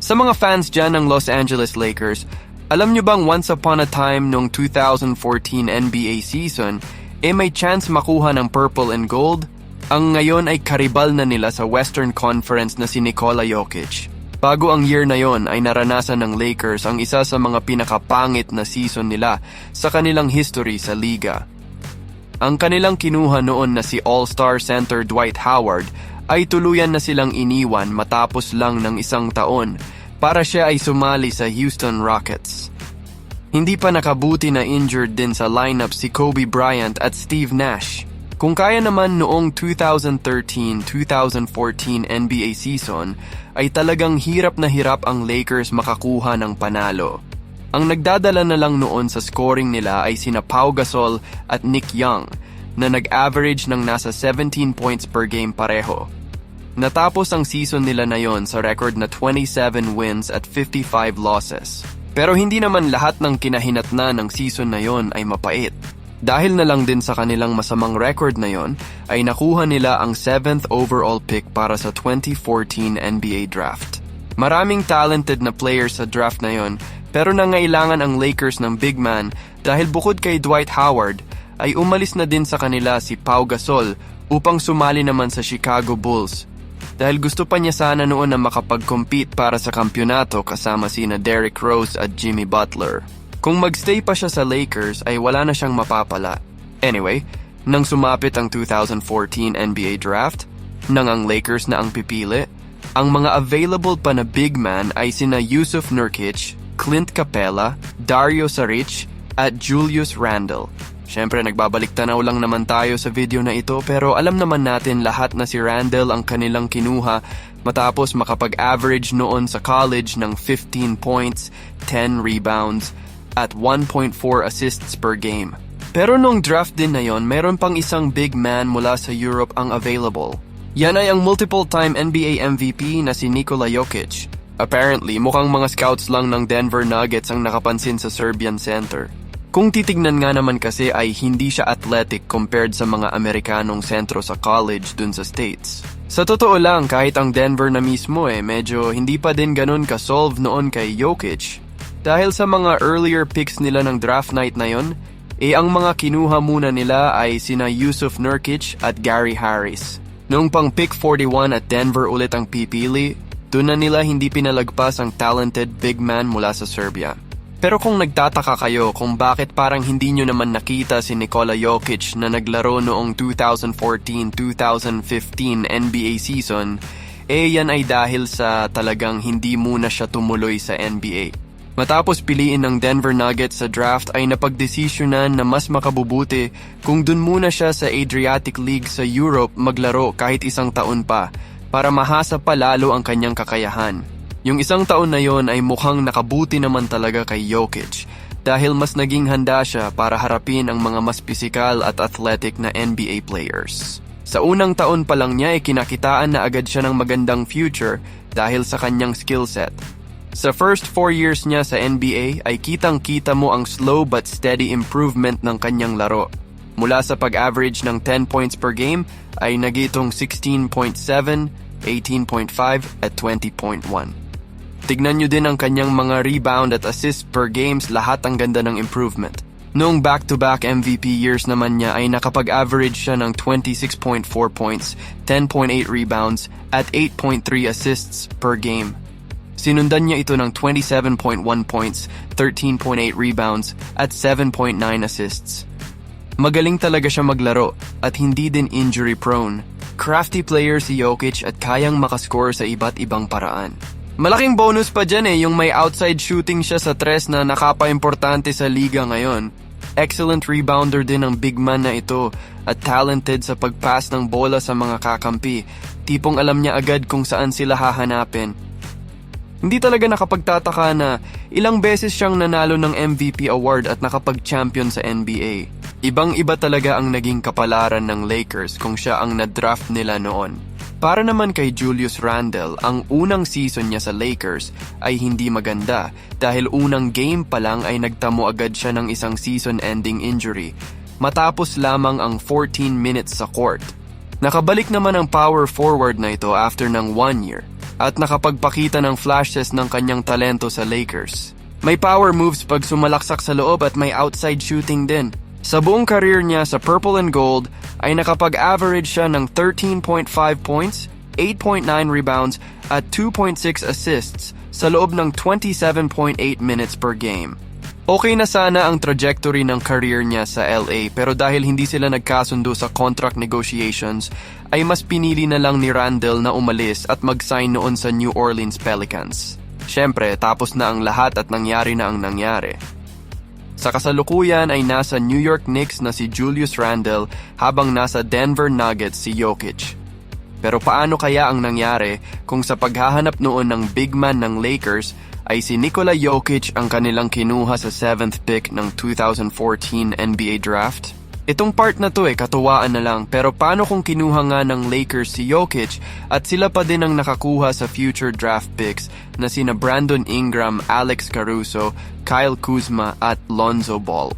Sa mga fans dyan ng Los Angeles Lakers, alam nyo bang once upon a time noong 2014 NBA season, eh may chance makuha ng purple and gold? Ang ngayon ay karibal na nila sa Western Conference na si Nikola Jokic. Bago ang year na yon ay naranasan ng Lakers ang isa sa mga pinakapangit na season nila sa kanilang history sa liga. Ang kanilang kinuha noon na si All-Star center Dwight Howard ay tuluyan na silang iniwan matapos lang ng isang taon para siya ay sumali sa Houston Rockets. Hindi pa nakabuti na injured din sa lineup si Kobe Bryant at Steve Nash. Kung kaya naman noong 2013-2014 NBA season ay talagang hirap na hirap ang Lakers makakuha ng panalo. Ang nagdadala na lang noon sa scoring nila ay sina Pau Gasol at Nick Young na nag-average ng nasa 17 points per game pareho. Natapos ang season nila na yon sa record na 27 wins at 55 losses. Pero hindi naman lahat ng kinahinatna ng season na yon ay mapait. Dahil na lang din sa kanilang masamang record na yon, ay nakuha nila ang 7th overall pick para sa 2014 NBA Draft. Maraming talented na players sa draft na yon, pero nangailangan ang Lakers ng big man dahil bukod kay Dwight Howard, ay umalis na din sa kanila si Pau Gasol upang sumali naman sa Chicago Bulls. Dahil gusto pa niya sana noon na makapag-compete para sa kampyonato kasama sina Derrick Rose at Jimmy Butler. Kung magstay pa siya sa Lakers ay wala na siyang mapapala. Anyway, nang sumapit ang 2014 NBA Draft, nang ang Lakers na ang pipili, ang mga available pa na big man ay sina Yusuf Nurkic, Clint Capella, Dario Saric, at Julius Randle. Siyempre nagbabalik tanaw lang naman tayo sa video na ito pero alam naman natin lahat na si Randle ang kanilang kinuha matapos makapag-average noon sa college ng 15 points, 10 rebounds, at 1.4 assists per game. Pero nung draft din na yon, meron pang isang big man mula sa Europe ang available. Yan ay ang multiple-time NBA MVP na si Nikola Jokic. Apparently, mukhang mga scouts lang ng Denver Nuggets ang nakapansin sa Serbian center. Kung titignan nga naman kasi ay hindi siya athletic compared sa mga Amerikanong sentro sa college dun sa States. Sa totoo lang, kahit ang Denver na mismo eh, medyo hindi pa din ganun ka-solve noon kay Jokic. Dahil sa mga earlier picks nila ng draft night na yon, eh ang mga kinuha muna nila ay sina Yusuf Nurkic at Gary Harris. Noong pang pick 41 at Denver ulit ang pipili, doon na nila hindi pinalagpas ang talented big man mula sa Serbia. Pero kung nagtataka kayo kung bakit parang hindi nyo naman nakita si Nikola Jokic na naglaro noong 2014-2015 NBA season, eh yan ay dahil sa talagang hindi muna siya tumuloy sa NBA. Matapos piliin ng Denver Nuggets sa draft ay napagdesisyonan na mas makabubuti kung dun muna siya sa Adriatic League sa Europe maglaro kahit isang taon pa para mahasa pa lalo ang kanyang kakayahan. Yung isang taon na yon ay mukhang nakabuti naman talaga kay Jokic dahil mas naging handa siya para harapin ang mga mas pisikal at athletic na NBA players. Sa unang taon pa lang niya ay kinakitaan na agad siya ng magandang future dahil sa kanyang skill set sa first 4 years niya sa NBA ay kitang-kita mo ang slow but steady improvement ng kanyang laro. Mula sa pag-average ng 10 points per game ay nagitong 16.7, 18.5 at 20.1. Tignan nyo din ang kanyang mga rebound at assist per games lahat ang ganda ng improvement. Noong back-to-back MVP years naman niya ay nakapag-average siya ng 26.4 points, 10.8 rebounds at 8.3 assists per game. Sinundan niya ito ng 27.1 points, 13.8 rebounds, at 7.9 assists. Magaling talaga siya maglaro at hindi din injury prone. Crafty player si Jokic at kayang makascore sa iba't ibang paraan. Malaking bonus pa dyan eh yung may outside shooting siya sa tres na nakapa-importante sa liga ngayon. Excellent rebounder din ang big man na ito at talented sa pagpass ng bola sa mga kakampi. Tipong alam niya agad kung saan sila hahanapin hindi talaga nakapagtataka na ilang beses siyang nanalo ng MVP award at nakapag-champion sa NBA. Ibang-iba talaga ang naging kapalaran ng Lakers kung siya ang na-draft nila noon. Para naman kay Julius Randle, ang unang season niya sa Lakers ay hindi maganda dahil unang game pa lang ay nagtamo agad siya ng isang season-ending injury matapos lamang ang 14 minutes sa court. Nakabalik naman ang power forward na ito after ng one year at nakapagpakita ng flashes ng kanyang talento sa Lakers. May power moves pag sumalaksak sa loob at may outside shooting din. Sa buong career niya sa Purple and Gold ay nakapag-average siya ng 13.5 points, 8.9 rebounds at 2.6 assists sa loob ng 27.8 minutes per game. Okay na sana ang trajectory ng career niya sa LA pero dahil hindi sila nagkasundo sa contract negotiations ay mas pinili na lang ni Randall na umalis at mag-sign noon sa New Orleans Pelicans. Siyempre, tapos na ang lahat at nangyari na ang nangyari. Sa kasalukuyan ay nasa New York Knicks na si Julius Randle habang nasa Denver Nuggets si Jokic. Pero paano kaya ang nangyari kung sa paghahanap noon ng big man ng Lakers ay si Nikola Jokic ang kanilang kinuha sa 7th pick ng 2014 NBA Draft? Itong part na to eh, katuwaan na lang. Pero paano kung kinuha nga ng Lakers si Jokic at sila pa din ang nakakuha sa future draft picks na sina Brandon Ingram, Alex Caruso, Kyle Kuzma at Lonzo Ball?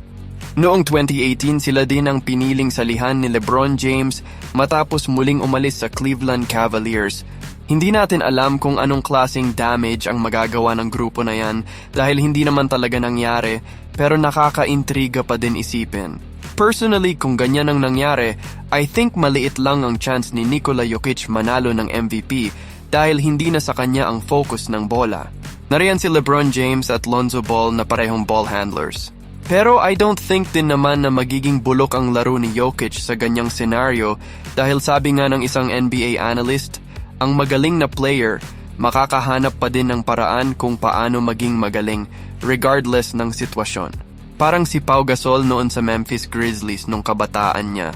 Noong 2018, sila din ang piniling salihan ni LeBron James matapos muling umalis sa Cleveland Cavaliers. Hindi natin alam kung anong klaseng damage ang magagawa ng grupo na yan dahil hindi naman talaga nangyari pero nakakaintriga pa din isipin. Personally, kung ganyan ang nangyari, I think maliit lang ang chance ni Nikola Jokic manalo ng MVP dahil hindi na sa kanya ang focus ng bola. Nariyan si LeBron James at Lonzo Ball na parehong ball handlers. Pero I don't think din naman na magiging bulok ang laro ni Jokic sa ganyang senaryo dahil sabi nga ng isang NBA analyst, ang magaling na player makakahanap pa din ng paraan kung paano maging magaling regardless ng sitwasyon. Parang si Pau Gasol noon sa Memphis Grizzlies nung kabataan niya.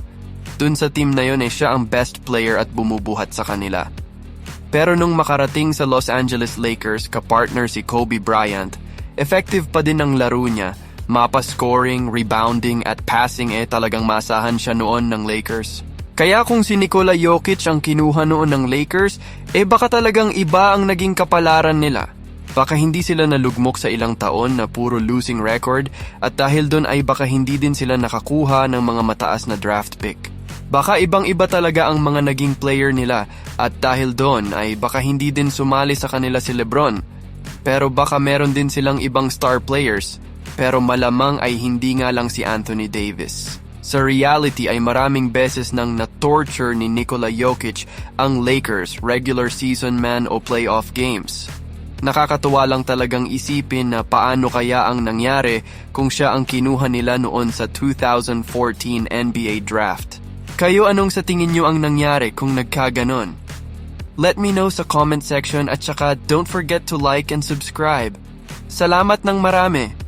Dun sa team na yun eh siya ang best player at bumubuhat sa kanila. Pero nung makarating sa Los Angeles Lakers kapartner si Kobe Bryant, effective pa din ang laro niya. Mapa scoring, rebounding at passing eh talagang masahan siya noon ng Lakers. Kaya kung si Nikola Jokic ang kinuha noon ng Lakers, eh baka talagang iba ang naging kapalaran nila. Baka hindi sila nalugmok sa ilang taon na puro losing record at dahil doon ay baka hindi din sila nakakuha ng mga mataas na draft pick. Baka ibang-iba talaga ang mga naging player nila at dahil doon ay baka hindi din sumali sa kanila si Lebron. Pero baka meron din silang ibang star players pero malamang ay hindi nga lang si Anthony Davis. Sa reality ay maraming beses nang na-torture ni Nikola Jokic ang Lakers regular season man o playoff games. Nakakatuwa lang talagang isipin na paano kaya ang nangyari kung siya ang kinuha nila noon sa 2014 NBA Draft. Kayo anong sa tingin nyo ang nangyari kung nagkaganon? Let me know sa comment section at saka don't forget to like and subscribe. Salamat ng marami!